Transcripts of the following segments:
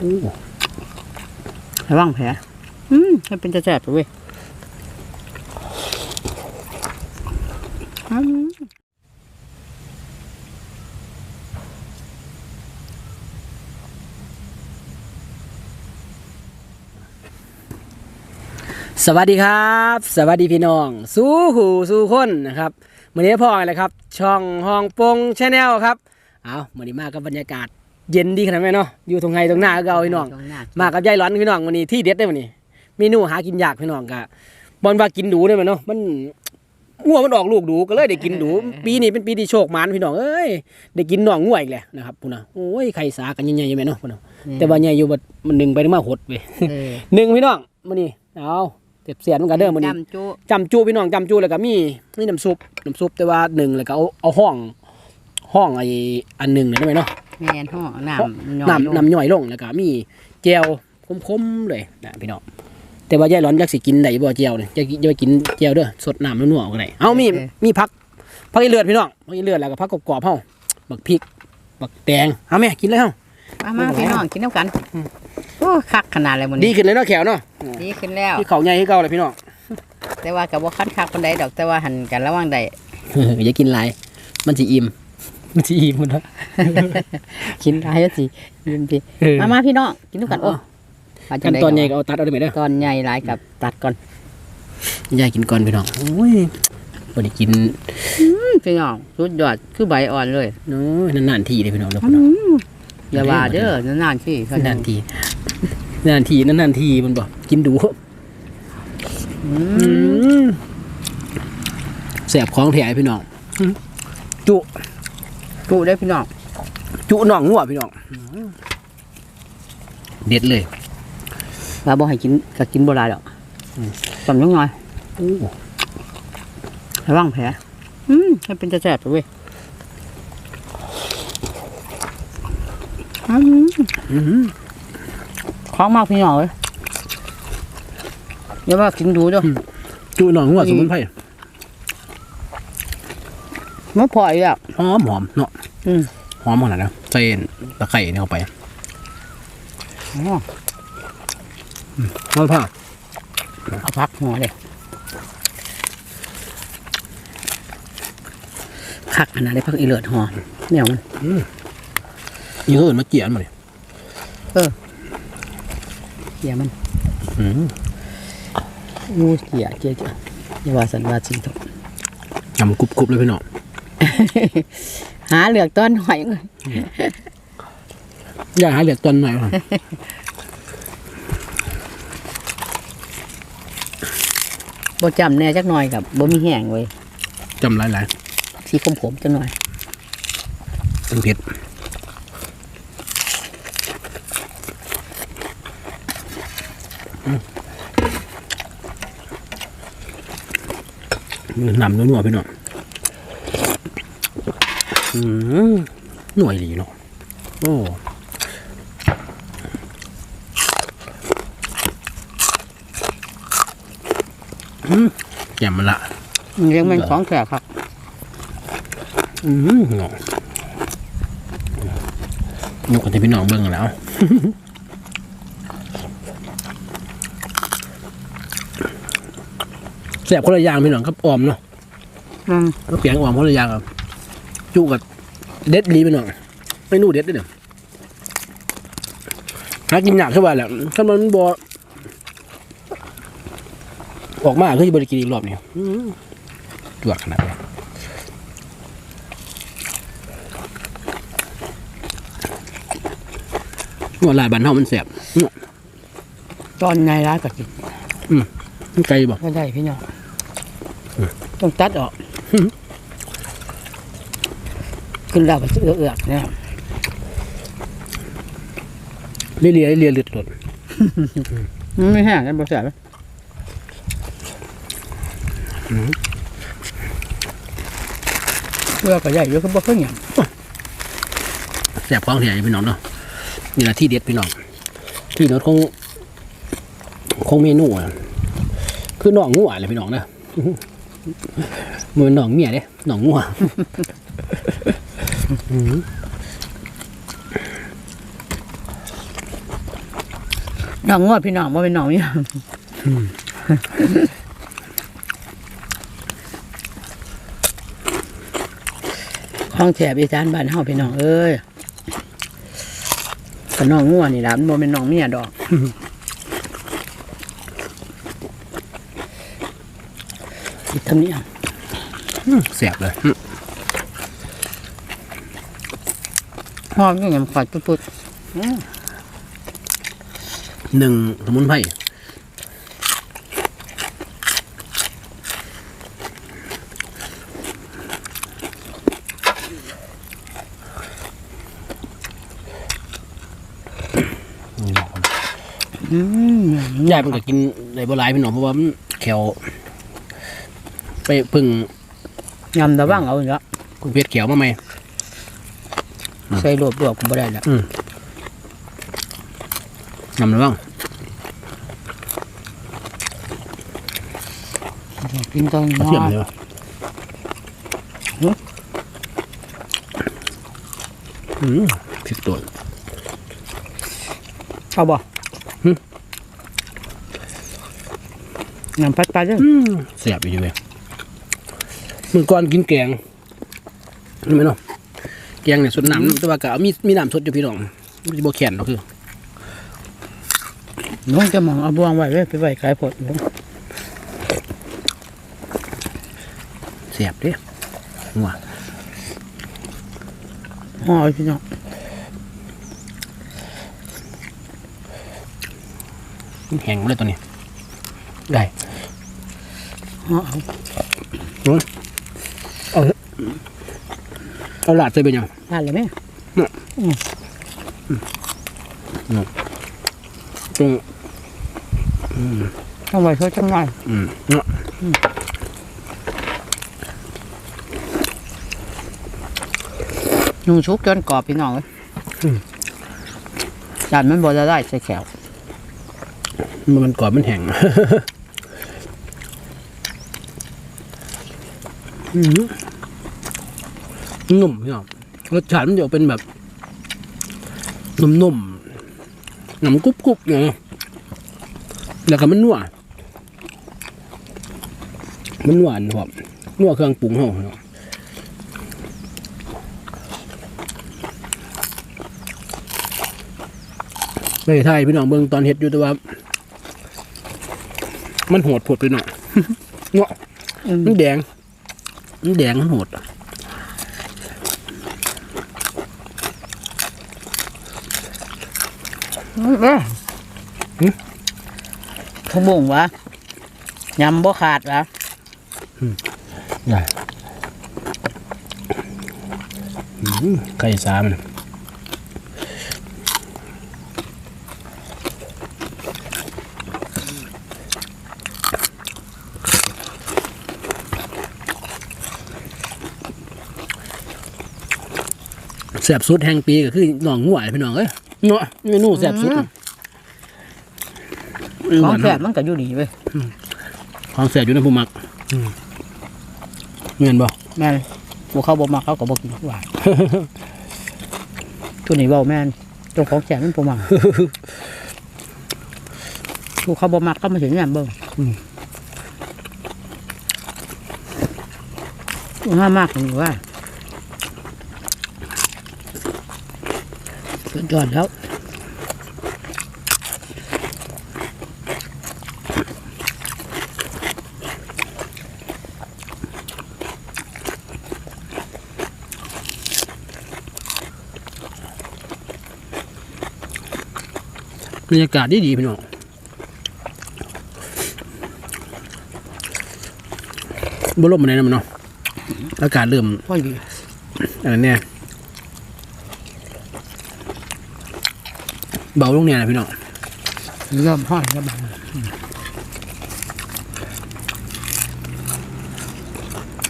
โอ้ระวังแผลอืมมันเป็นจะแสบเว้ยอืมสวัสดีครับ สวัสดีพี่น้อง สู้หูสู้คนนะครับวันนี้พ่ออะไรครับ ช่องห้องปงชาแนลครับ เอาวันนี้มากับบรรยากาศ เย็นดีขนาดไหนเนาะอยู่ตรงไงตรงหน้าก็เอาพี่น้องตรงหน้ามากับยายร้อนพี่น้องวันนี้ที่เด็ดได้วันนี้เมนูหากินยากพี่น้องกะบอลว่ากินดูได้ไหมเนาะมันงัวมันออกลูกดูก็เลยได้กินดู ปีนี้เป็นปีที่โชคหมานพี่น้องเอ้ยได้กินน้องงัวอีกแหละนะครับพุ่นนะโอ้ยไข่สากันใหญ่ๆอยู่ไหมเนาะพุ่นนะแต่ว่าใหญ่อยู่บัดมันหนึ่งไปได้มาหดไปเออหนึ่งพี่น้องมื้อนี้เอาเจ็บเสียนเหมือนกันเด้อมื้อนี้จำจุจำจูพี่น้องจำจูแล้วก็มีมีน้ำซุปน้ำซุปแต่ว่าหนึ่งแล้วก็เอาเอาห้องห้องไอ้อันหนึ่งเนี่ยได้ไหมเนาะ แมนห้องน้ำน้ำน้ำย่อยลงแล้วก็มีแจวคมๆเลยนะพี่น้องแต่ว่ายายร้อนอยากสิกินได้บ่แจวเนี่ยจะจะไปกินแจวเด้อสดน้ำนัวๆก็ได้เอามีมีผักผักอีเลือดพี่น้องผักอีเลือดแล้วก็ผักกรอบๆเฮาบักพริกบักแตงเอาแม่กินเลยเฮามามาพี่น้องกินน้ำกันโอ้คักขนาดเลยมันดีขึ้นเลยเนาะแขวเนาะดีขึ้นแล้วที่เขาใหญ่ที่เก่าเลยพี่น้องแต่ว่ากับว่าคัดคักคนใดดอกแต่ว่าหันกันระหว่างใดอย่ากินหลายมันสิอิ่ม มันสิอิ่มมันเนาะกินได้ก็สิยินพี่เออ มามาพี่น้องกินน้ำกันโอ้ว่าจัขั้งนใดตอนใหญ่ก็เอาตัดเอาได้ไหมเด้อตอนใหญ่หลายกับตัดก่อนยายกินก่อนพี่น้องโอ้ยบ่ได้กินอืมพี่น้องสุดยอดคือใบอ่อนเลยเนาะนานๆทีเลยพี่น้องเด้อพี่น้อง อย่าว่าเด้อนานๆที่นานๆทีนานๆทีนานๆทีมันบอกกินดูอือืมมแสบของแถไอ้พี่น้องอืมจุ จุได้อพี่น้องจุหน่องงัวพี่น้องเด็ดเลยว่าบ่ให้กินก็กินบ่ได้ดอกตำยังน้อยโอ้ระวังแผลอืมมันเป็นจะแสบเว้ยอืมอืมของมากพี่น้องเลยอย่าว่ากินดูเด้อจุหน่องงัวสมุนไพร มันพออีกอะหอมหอมเนาะอืมหอมขนาดนั้นใส่ตะไคร้เนี่ยเข้าไปอ๋อทอดผ้าเอาพักหัวเลยคักขนาดได้พักอีเลือดหอเนี่ยมันเยอะมาเกี่ยนมาเลยเดี๋ยวมันอืมอู้เกี่ยเกี่ยเกี่ยอย่าว่าสันว่าสิตกยำกรุบๆเลยพี่น้อง หาเหลือกต้นหอยเลยอย่าหาเหลือตอนหน่อยว่ะบ่จำแน่จักหน่อยกับบ่มีแห้งเว้ยจำหลายสีขมขมๆจักหน่อยๆเป็นเผ็ดอืมนำนัวๆพี่น้องอืม หน่วยดีเนาะโอ้อืมแจ่มมันละเลี้ยงมันของแขกครับ อืมเนาะยกกันที่พี่น้องเบิ่งกันแล้วแสบคนละอย่างพี่น้องครับออมเนาะอืมก็เปียงออมคนละอย่างครับ จุกับเด็ดดีพี่น้องเมนูเด็ดด้วยเนี่ยหากินยากขึ้นมาแหละถ้ามันบอออกมาก็จะบริกินอีกรอบนี่อื้อจวดขนาดนี้หัวลายบันเทามันแสบอื้อตอนไงร้ายก็กินมันไกลบ่ก็ได้พี่น้องต้องตัดออก อืม ขึ้นแล้วก็เอือกๆนะเลียเลียเลียเลือดหลดมันไม่แห้งกันบ่แซ่บเอือกก็ใหญ่เยอะก็บ่เพิ่งหยังแสบของแถวพี่น้องเนาะนี่แหละที่เด็ดพี่น้องที่เนาะคงคงเมนูอะคือหนองงัวเลยพี่น้องเนาะเหมือนหนองเมียเด้หนองงัวอืม น้องงวดพี่น้องว่าเป็นน้องเนี่ยห้องแถบอีสานบ้านเฮาพี่น้องเอ้ยก็น้องงัวนี่ล่ะมันบ่เป็นน้องเมียดอกอีกทำนียมเสียบเลย หอมอย่างเงี้ยขาดปุ๊ดหนึ่งสมุนไพรนี่บอกก่อนๆอืมยายมันก็กินได้บ่หลายพี่น้องเพราะว่ามันแขวไปเพึ่งยำตะว่างเอาเนาะเพึ่งเพชรแขวมาใหม่ ใส่รวบรวบก็บ่ได้ละนำระวังกินตอนเอาเทียมเลยวะอืมผิดตัวเอาบ่หึยำพัดปลาด้วยอืมเสียบอยู่เว้ยมือก่อนกินแกงนี่ไหมเนาะ แกงเนี่ยสดน้ำแต่ว่าก็เอามีมีน้ำสดอยู่พี่น้องมันจะบ่แข็งเนาะคือน้องจะมองเอาบวงไว้ไว้ไปไว้ขายผดน้องเสียบเด้หัวห่อไว้พี่น้องมันแห้งหมดเลยตัวนี้ ได้ห่อเอาเอา เถอะเอาหลาดใส่ไปยังทานเลยไหมตรงเอาไว้เขาจังไงอืมเนาะนุ่งชุกจนกรอบพี่น้องเลยจานมันบ่จะได้ใส่แขวมันกรอบมันแห้งอืม นุ่มพี่น้องรสชาติมันจะเป็นแบบนุ่มๆหนำกรุบกรุบอย่างเงี้ยแล้วก็มันนัวมันหวานครับนัวเครื่องปรุงเขาเนาะไม่ไทยพี่น้องเบิ่งตอนเฮ็ดอยู่แต่ว่า มันโหดผดไปหน่อยเนาะอืมมันแดง มันแดงมันโหด เอ้ย ขบุงวะยำบ่ขาดวะใหญ่ไก่สามันแสบสุดแห่งปีก็คือหนองงัวพี่น้องเอ้ย เนาะเมนูแสบสุดของแสบมันก็อยู่ดีเว้ยของแสบอยู่ในผู้มักเงินบ่แม่นพวกเขาบ่มาเขาก็บ่กินหวานตัวนี้เว้าแม่นเจ้าของแสบมันบ่มาพวกเขาบ่มักก็มาถึงยามเบิ่งห้ามากนี่ว่าสุดยอดแล้ว บรรยากาศดีดีๆพี่น้องบ่ลมอะไรนะมันเนาะอากาศเริ่มค่อยดีอะไรเนี่ยเบาลงเนี่ยนะพี่น้องเริ่มห้อยแล้วบาง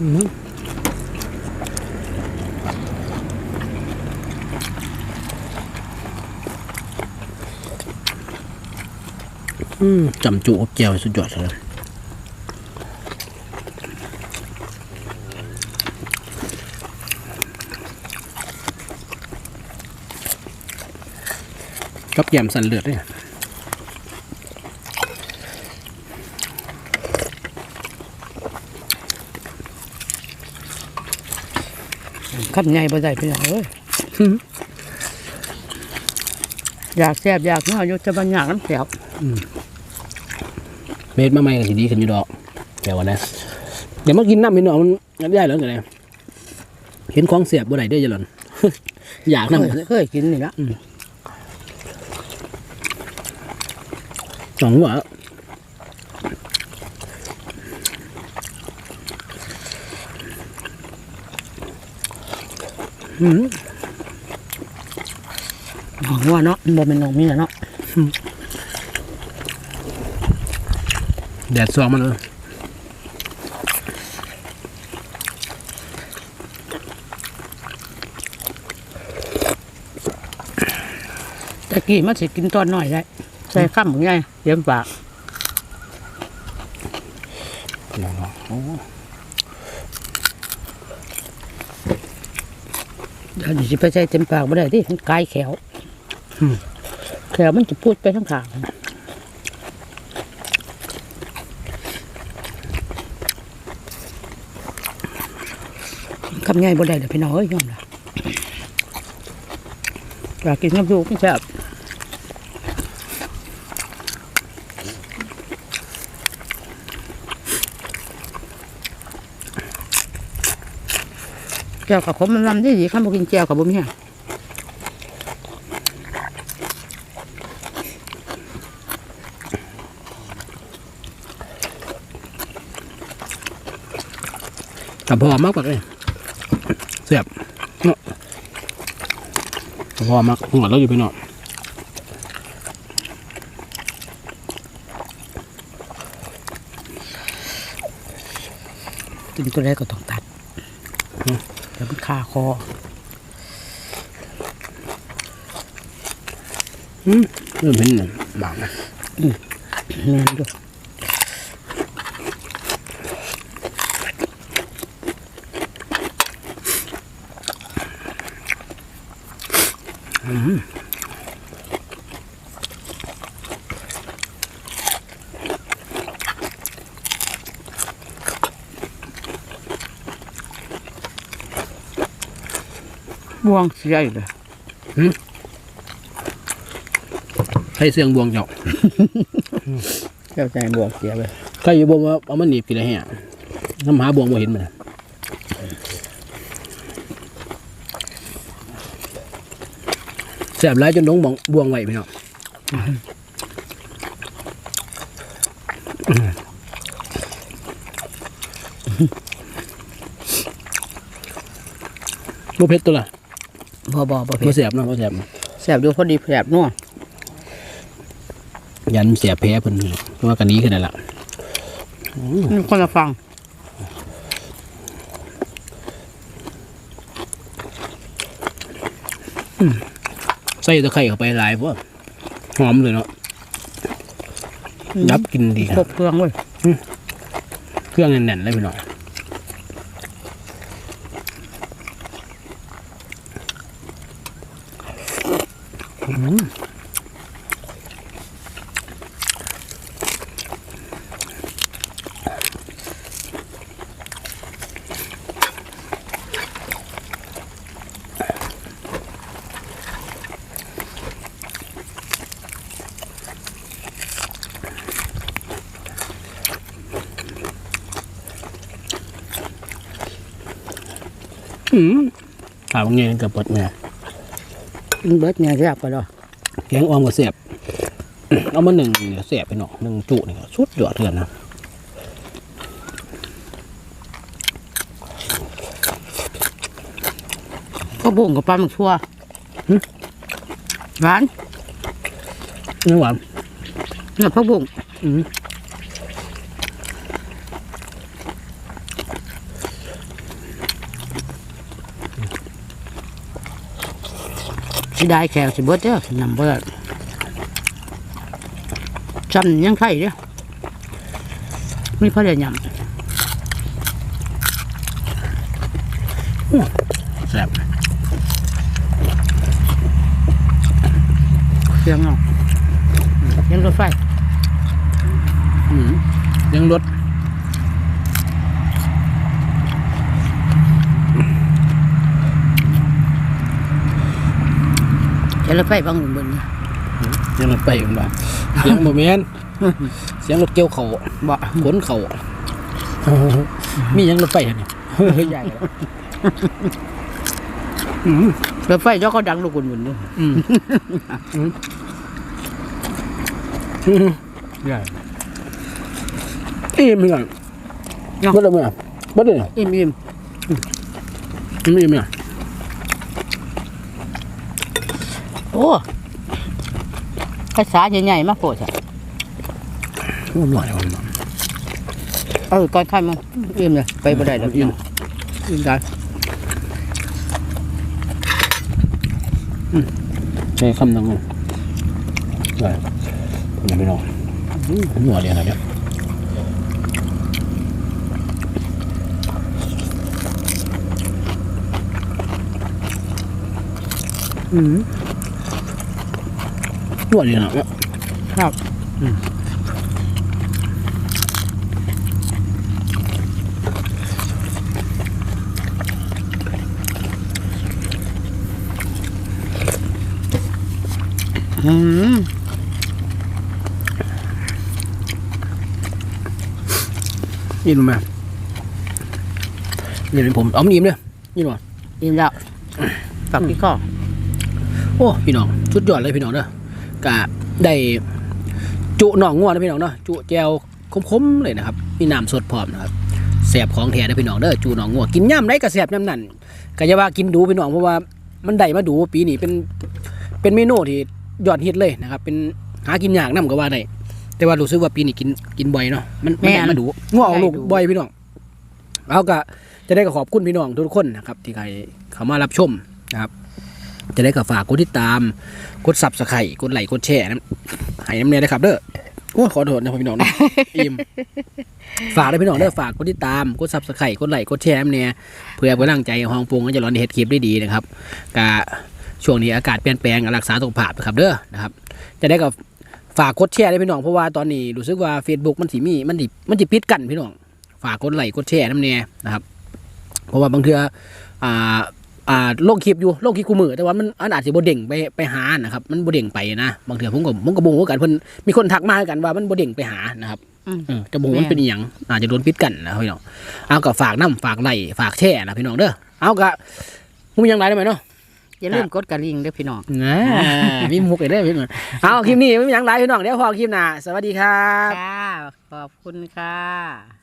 อืม จำจุอบเจียวสุดยอดเลยกับแยมสันเลือดเนี่ยขับใหบ่ได้พี่น้องเอ้ยอยากแซ่บอยากนัวอยู่จะบัญญัติน้ำแซ่บ เม็ดมาใหม่ก็สิดีขึ้นอยู่ดอกเดี๋ยววันนะเดี๋ยวมากินน้ำพี่น้องมันได้แล้วกันเลยเห็นของเสียบบ่ได้เด้อจะหล่นอยากเคนั่งยเคยกินนี่ละสองหัวหัวเนาะบ่เป็นน้องมีแล้วเนาะ แดดซองมาเลยตะกี้มันสิกินตอนน้อยได้ ใส่ข้ามใหญ่เยี่ยมปากเดี๋ยวนี้สิไปใส่เต็มปากบ่ได้ที่มันกายแขวแขวมันจะพูดไปทั้งขาง คำใหญ่บ่ได้เดี๋ยวพี่น้องเอ้ยยอมละอยากกินน้ำซุปแซ่บแก้วกับผมมันลำได้ดีข้ามกินแก้วกับบ่มีหยังแต่พอมากกว่าเลย เสียบเนาะแต่พอมากหัวเราอยู่พี่น้องกินตัวแรกก็ต้องตัดเดี๋ยวมันคาคอเริ่มเป็นบางนะแม่นอยู่ บวงเสียอีกเลยใครเสียงบวงเจ้าเจ้าใจบวงเสียเลยใครอยู่บวงว่าเอามันหนีบกี่ได้แห่น้ำหาบวงบ่เห็นมัน สียบหลายจนน้องบวงบวงไหวพี่น้องบ่เผ็ดตัวละบ่บ่บ่บ่เผ็ดเสียบเนาะบ่เสียบแซ่บดูพอดีแซ่บนัวยันเสียบแพ้เพิ่นเพราะว่ากันนี้ขึ้นนั่นล่ะนี่คนละฟัง ส่ตะไคร้เข้าไปหลายพวกหอมเลยเนาะดับกินดีคครรับ บเครื่องเว้ยเครื่องแน่นๆเลยพี่น้อง อืมอืมถามว่าไงกับปดเนี่ยมันเบิดเนี่ยแซ่บก็ดอกแกงอ่อมกับเสียบเอามาหนึ่งเสียบไปหน่อยหนึ่งจุนี่ก็สุดยอดเถื่อนนะก็บุ้งกับปลาหมึกทั่วหวานนี่หวานเนี่ยผักบุ้งอืม สิได้แขวสิเบิดเด้อนำเบิดจำยังไข่เด้อมีพอได้ยแซ่บำเสียงเนาะเสียงรถไฟอืมยังร สแต่ละไฟบางบนนี่เสียงรถไปมันบ่เสียงบ่แม่นเสียงรถเกี่ยวเขาบ่ขนเขามีหยังรถไปหั่นนี่ใหญ่แล้วอืมรถไฟเจ้าก็ดังลูกบนๆนี่อืมอืมอืมใหญ่อิ่มเหมือนกันบ่ได้มั้ยบ่ได้เนี่ยอิ่มอิ่มมันอิ่มเนี่ย โอ้ภาษาใหญ่ๆมาโปรดอะโอ้หน่อยมันเออก้อนไข่มันอิ่มเลยไปบ่ได้แล้วอิ่มอิ่มได้อืมใช้คำนังได้ยังไม่นอนหนัวเรียนอะไรเนี่ยอืม หนัวเรียนอะไรเนี่ยครับอืมยินมาเรียนเป็นผมเอามันอิ่มเลยยินมาอิ่มแล้วฝักพี่ก็โอ้ พี่น้อง สุดยอดเลยพี่น้องเด้อ กะได้จุหนองงัวนะพี่น้องเนาะจุแจวคมๆเลยนะครับมีน้ำสดพร้อมนะครับแสบของแท้นะพี่น้องเด้อจุหนองงัวกินย่ำได้ก็แสบย่ำนั่นก็จะว่ากินดูพี่น้องเพราะว่ามันได้มาดูปีนี้เป็นเป็นเมนูที่ยอดฮิตเลยนะครับ เป็นหากินยากนํก็ว่าได้แต่ว่ารู้สึกว่าปีนี้กินกินบ่อยเนาะมันมันได้มาดูงัวออกลูกบ่อยพี่น้องเอาก็จะได้ก็ขอบคุณพี่น้องทุกคนนะครับ ที่ใครเข้ามารับชมนะครับ จะได้กับฝากกดติดตาม กดซับสไครต์กดไลค์กดแชร์น้ำให้น้ำเนียนะครับเด้อโอ้ยขอโทษนะพี่น้องนะอิ่มฝากด้วยพี่น้องเด้อฝากกดติดตามกดซับสไครต์กดไลค์กดแชร์น้ำเนียเพื่อเป็นกำลังใจให้ห้องปรุงก็จะร้อนเฮ็ดคลิปได้ดีนะครับกะช่วงนี้อากาศเปลี่ยนแปลงรักษาสุขภาพนะครับเด้อนะครับ จะได้กับฝากกดแชร์ด้วยพี่น้องเพราะว่าตอนนี้รู้สึกว่า Facebook มันสิมีมันสิมันสิปิดกันพี่น้องฝากกดไลค์กดแชร์น้ำเนียนะครับ เพราะว่าบางเทื่ออ่า อ่าลงคลิปอยู่ลงคลิปกูมือ แต่ว่ามันอันอาจจะบ่เด้งไปไปหานะครับ มันบ่เด้งไปนะบางเทื่อผมก็ผมก็บ่ฮู้กันเพิ่นมีคนทักมาคือกันว่ามันบ่เด้งไปหานะครับอืมเออจะบ่ฮู้มันเป็นอีหยังอาจจะโดนปิดกันนะพี่น้องเอาก็ฝากน้ำฝากไลค์ฝากแชร์นะพี่น้องเด้อเอาก็มึงยังไลได้ไหมเนาะอย่าลืมกดกระลิ่งเด้อพี่น้องอ่ามีมุกอีกได้อพี่น้องเอาคลิปนี้ไม่มีหยังไลพี่น้องเดี๋ยวพอคลิปหน้าสวัสดีครับค่ะขอบคุณค่ะ